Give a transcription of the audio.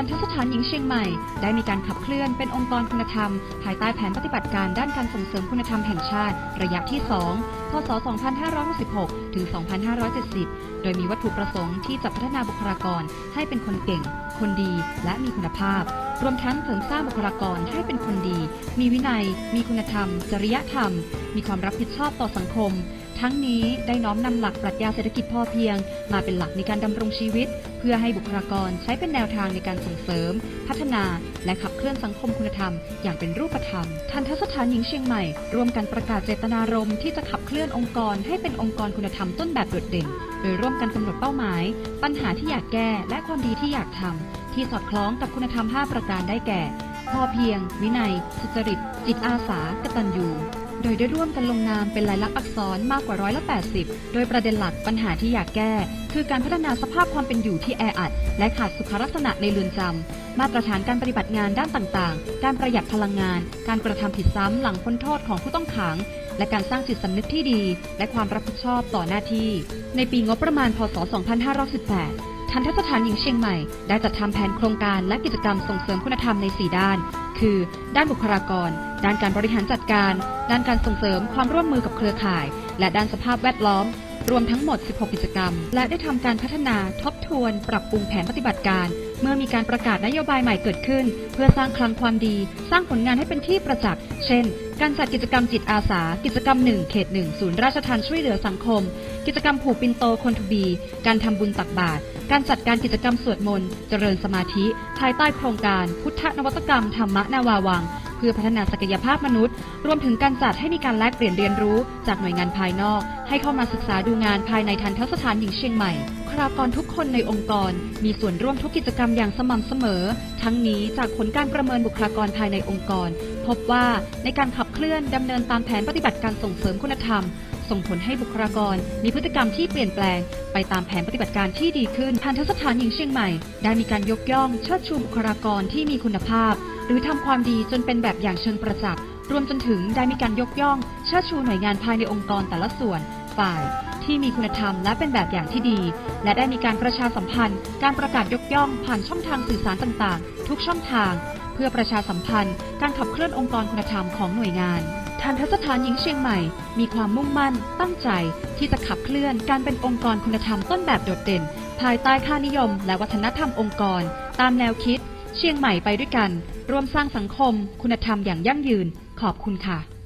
ทันทสถานหญิงเชียงใหม่ ได้มีการขับเคลื่อนเป็นองค์กรคุณธรรม ภายใต้แผนปฏิบัติการด้านการส่งเสริมคุณธรรมแห่งชาติ ระยะที่ 2 พศ 2566 ถึง 2570 โดยมีวัตถุประสงค์ที่จะพัฒนาบุคลากรให้เป็นคนเก่ง คนดี และมีคุณภาพ รวมทั้งเสริมสร้างบุคลากรให้เป็นคนดี มีวินัย มีคุณธรรม จริยธรรม มีความรับผิดชอบต่อสังคม ทั้งนี้ได้น้อมนำหลักปรัชญาเศรษฐกิจพอเพียง มาเป็นหลักในการดำรงชีวิต เพื่อให้บุคลากรใช้เป็นแนวทางในการส่งเสริม พัฒนา และขับเคลื่อนสังคมคุณธรรม อย่างเป็นรูปธรรม ทันทสถานหญิงเชียงใหม่ ร่วมกันประกาศเจตนารมณ์ที่จะขับเคลื่อนองค์กรให้เป็นองค์กรคุณธรรมต้นแบบโดดเด่น โดยร่วมกันกำหนดเป้าหมาย ปัญหาที่อยากแก้และความดีที่อยากทำที่สอดคล้องกับคุณธรรม 5 ประการได้แก่ พอเพียง วินัยสุจริต จิตอาสากตัญญู โดยได้ร่วมกันลงนามเป็นลายลักษณ์อักษรมากกว่าร้อยละ80 โดยประเด็นหลักปัญหาที่อยากแก้ คือการพัฒนาสภาพความเป็นอยู่ที่แออัด และขาดสุขลักษณะในเรือนจำ มาตรฐานการปฏิบัติงานด้านต่างๆ การประหยัดพลังงาน การกระทำผิดซ้ำหลังพ้นโทษของผู้ต้องขัง และการสร้างจิตสำนึกที่ดี และความรับผิดชอบต่อหน้าที่ ในปีงบประมาณพศ 2518ทันทสถานหญิงเชียงใหม่ ได้จัดทำแผนโครงการและกิจกรรมส่งเสริมคุณธรรมใน 4 ด้าน คือ ด้านบุคลากร ด้านการบริหารจัดการ ด้านการส่งเสริมความร่วมมือกับเครือข่าย และด้านสภาพแวดล้อม รวมทั้งหมด 16 กิจกรรม และได้ทำการพัฒนาทบทวน ปรับปรุงแผนปฏิบัติการ เมื่อมีการประกาศนโยบายใหม่เกิดขึ้น เพื่อสร้างคลังความดี สร้างผลงานให้เป็นที่ประจักษ์ เช่น การจัดกิจกรรมจิตอาสา กิจกรรมหนึ่งเขตหนึ่งศูนย์ราชทานช่วยเหลือสังคม กิจกรรมผูกปินโตคนทูบี การทำบุญตักบาตร การจัดการกิจกรรมสวดมนต์ เจริญสมาธิ ภายใต้โครงการ พุทธนวัตกรรมธรรมนาวาวัง เพื่อพัฒนาศักยภาพมนุษย์ รวมถึงการจัดให้มีการแลกเปลี่ยนเรียนรู้ จากหน่วยงานภายนอก ให้เข้ามาศึกษาดูงานภายในทันทสถานหญิงเชียงใหม่บุคลากรทุกคนในองค์กร มีส่วนร่วมทุกกิจกรรมอย่างสม่ำเสมอ ทั้งนี้จากผลการประเมินบุคลากรภายในองค์กร พบว่าในการขับเคลื่อนดำเนินตามแผนปฏิบัติการส่งเสริมคุณธรรม ส่งผลให้บุคลากร มีพฤติกรรมที่เปลี่ยนแปลง ไปตามแผนปฏิบัติการที่ดีขึ้นทันทสถานหญิงเชียงใหม่ ได้มีการยกย่องเชิดชูบุคลากรที่มีคุณภาพ หรือทำความดีจนเป็นแบบอย่างเชิงประจักษ์รวมจนถึงได้มีการยกย่องเชิดชูหน่วยงานภายในองค์กรแต่ละส่วนฝ่ายที่มีคุณธรรมและเป็นแบบอย่างที่ดี และได้มีการประชาสัมพันธ์ การประกาศยกย่องผ่านช่องทางสื่อสารต่างๆ ทุกช่องทาง เพื่อประชาสัมพันธ์ การขับเคลื่อนองค์กรคุณธรรมของหน่วยงานทันทสถานหญิงเชียงใหม่ มีความมุ่งมั่น ตั้งใจ ที่จะขับเคลื่อนการเป็นองค์กรคุณธรรมต้นแบบโดดเด่น ภายใต้ค่านิยม และวัฒนธรรมองค์กร ตามแนวคิด เชียงใหม่ไปด้วยกัน ร่วมสร้างสังคม คุณธรรมอย่างยั่งยืน ขอบคุณค่ะ